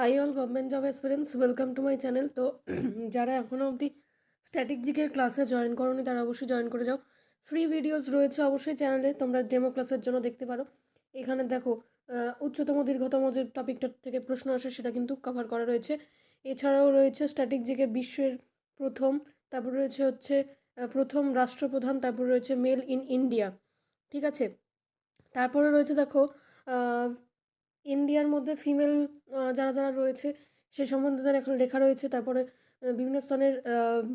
Hi all government job experience welcome to my channel তো, যারা এখনও অবধি স্ট্যাটিক জিকের ক্লাসে জয়েন করনি, তারা অবশ্যই জয়েন করে যাও। ফ্রি ভিডিওস রয়েছে অবশ্যই চ্যানেলে তোমরা ডেমো ক্লাসের জন্য দেখতে পারো। এখানে দেখো উচ্চতম, দীর্ঘতম যে টপিকটা থেকে প্রশ্ন আসে, সেটা কিন্তু কভার করা রয়েছে। এছাড়াও রয়েছে স্ট্যাটিক জিকে বিশ্বের প্রথম, তারপর রয়েছে হচ্ছে প্রথম রাষ্ট্রপ্রধান, তারপর রয়েছে মেল ইন ইন্ডিয়া ঠিক আছে? তারপরে রয়েছে দেখো ইন্ডিয়ার মধ্যে ফিমেল যারা যারা রয়েছে, সে সম্বন্ধে তার এখানে লেখা রয়েছে। তারপরে বিভিন্ন স্থানের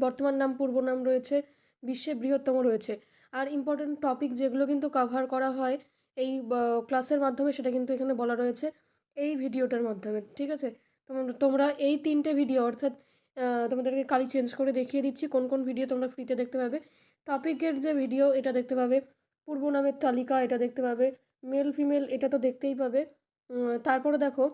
বর্তমান নাম, পূর্ব নাম রয়েছে বিশ্বের বৃহত্তম রয়েছে। আর ইম্পর্টেন্ট টপিক যেগুলো কিন্তু কভার করা হয় এই ক্লাসের মাধ্যমে, সেটা কিন্তু এখানে বলা রয়েছে এই ভিডিওটার মাধ্যমে, ঠিক আছে? তোমরা এই তিনটে ভিডিও অর্থাৎ তোমাদেরকে কালি চেঞ্জ করে দেখিয়ে দিচ্ছি, কোন কোন ভিডিও তোমরা ফ্রিতে দেখতে পাবে। টপিকের যে ভিডিও এটা দেখতে পাবে, পূর্ব নামের তালিকা, এটা দেখতে পাবে মেল ফিমেল এটা তো দেখতেই পাবে। তারপরে দেখো,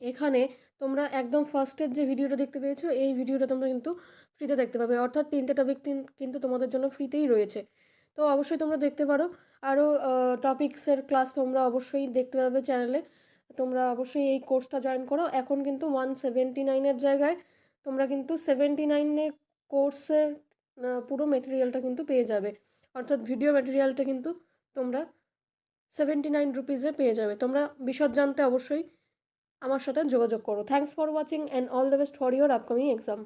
এখানে তোমরা একদম ফার্স্টের যে ভিডিওটা দেখতে পেয়েছ, এই ভিডিওটা তোমরা কিন্তু ফ্রিতে দেখতে পাবে। অর্থাৎ তিনটে টপিক কিন্তু তোমাদের জন্য ফ্রিতেই রয়েছে। তো অবশ্যই তোমরা দেখতে পারো। আরও টপিক্সের ক্লাস তোমরা অবশ্যই দেখতে পাবে চ্যানেলে তোমরা অবশ্যই এই কোর্সটা জয়েন করো। এখন কিন্তু ওয়ান সেভেন্টি নাইনের জায়গায় তোমরা কিন্তু সেভেন্টি নাইনের কোর্সের পুরো মেটেরিয়ালটা কিন্তু পেয়ে যাবে। অর্থাৎ ভিডিও মেটেরিয়ালটা কিন্তু তোমরা সেভেন্টি নাইন রুপিজে পেয়ে যাবে। তোমরা বিশদ জানতে অবশ্যই আমার সাথে যোগাযোগ করো। Thanks for watching and all the best for your upcoming exam